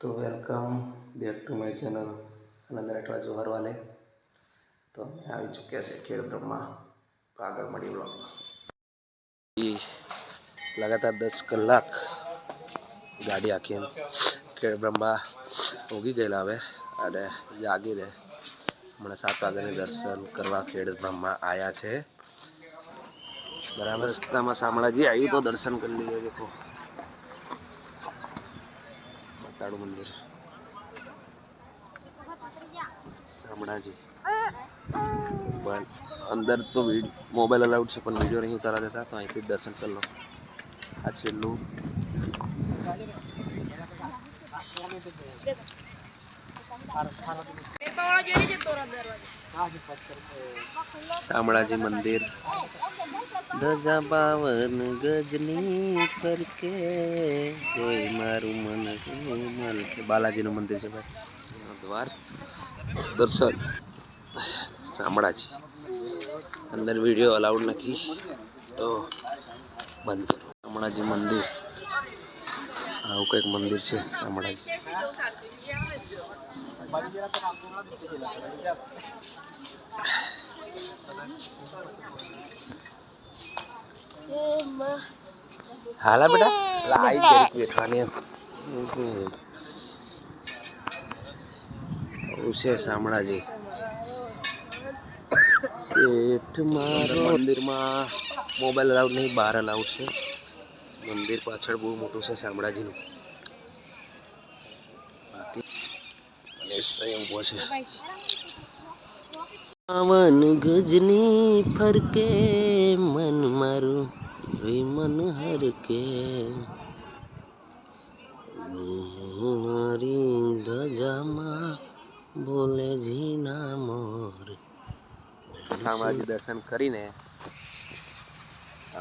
તો welcome back to my channel Anand Rathwa જોહરવાલે તો અમે આવી ચૂક્યા છે ખેડ બ્રહ્મા. તો આગળ મળી બ્લોગમાં લગાતાર દસ કલાક ગાડી આખી ખેડ બ્રહ્મા ઉગી ગયેલા હવે અને જાગી રહે. હમણાં સાત વાગ્યાની દર્શન કરવા ખેડ બ્રહ્મા આવ્યા છે. બરાબર રસ્તામાં શામળાજી આવ્યું તો દર્શન કરી લઈએ દેખો માતાડું મંદિર. શામળાજી. અંદર તો મોબાઈલ અલાઉડ છે, પણ વીડિયો નહીં ઉતારા દેતા, તો અહીંથી દર્શન કરી લો. આ છેલ્લું. શામળાજી મંદિર. ધજા પાવન ગજની પર કે જોઈ મારું મન બાલાજીનું મંદિર છે ભાઈ. દ્વાર, દર્શન, શામળાજી. અંદર વીડિયો અલાઉડ નથી, તો બંધ શામળાજી મંદિર, આવું કંઈક મંદિર છે, શામળાજી. હાલા બેટા. લાઈ બેઠવાની એમ. છે શામળાજી. શેઠ મારા મંદિરમાં મોબાઈલ અલાઉડ નહીં બહાર અલાઉડ છે. મંદિર પાછળ બહુ મોટું છે શામળાજીનું. બાકી ત્યાં ઊભો છે. પાવન ગજની ફરકે મન મારું મન હરકે. મારી ધજામાં બોલે ઝીણા મોર. શામળાજી દર્શન કરીને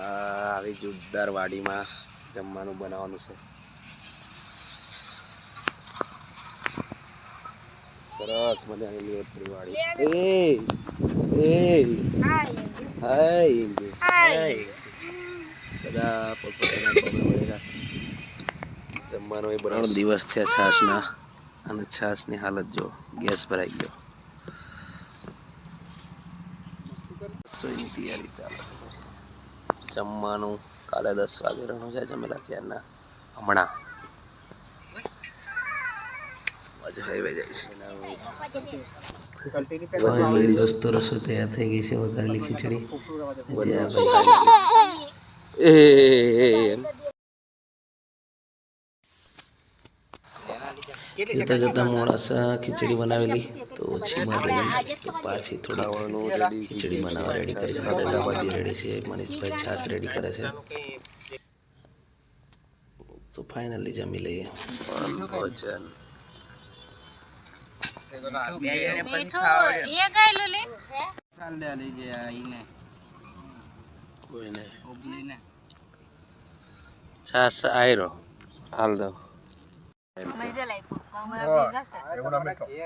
આવી જુદ્દાર વાડીમાં જમવાનું બનાવવાનું છે. સરસ મજાની લીલોતરી વાડી. એ એ હાય હાય બધા પોતપોતાના પગલા વળેલા. જમવાનું એ ત્રણ દિવસ થયા છાશના અને છાશની હાલત જો ગેસ ભરાઈ ગયો રસોઈની તૈયારી ચાલે છે જમવાનું કાલે દસ વાગે રણો છે જમેલા ત્યારના હમણાં જાય દોસ્તો રસોઈ તૈયાર થઈ ગઈ છે વઘારેલી ખીચડી એ જતા જતા મોડાસા ખીચડી બનાવેલી? તો ઓછી મળી તો પાછી થોડા ખીચડી બનાવવા રેડી કરી છે. ચટાબાજી રેડી છે. મનીષભાઈ છાશ રેડી કરે છે. તો ફાઇનલી જમી લઈએ. ભોજન. કોઈને? આયરો. હાલ દો.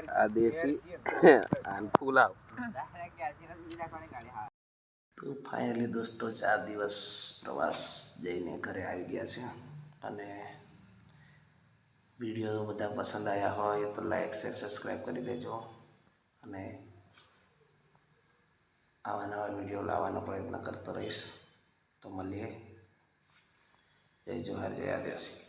આ દેશી આન ફૂલાવ. તો ફાઇનલી દોસ્તો ચાર દિવસ પ્રવાસ જઈને ઘરે આવી ગયા છે. અને વીડિયો બધા પસંદ આવ્યા હોય તો લાઈક શેર સબસ્ક્રાઈબ કરી દેજો. અને આવા નવા વીડિયો લાવવાનો પ્રયત્ન કરતો રહીશ. તો મળીએ. જય જોહાર જય આદિવાસી.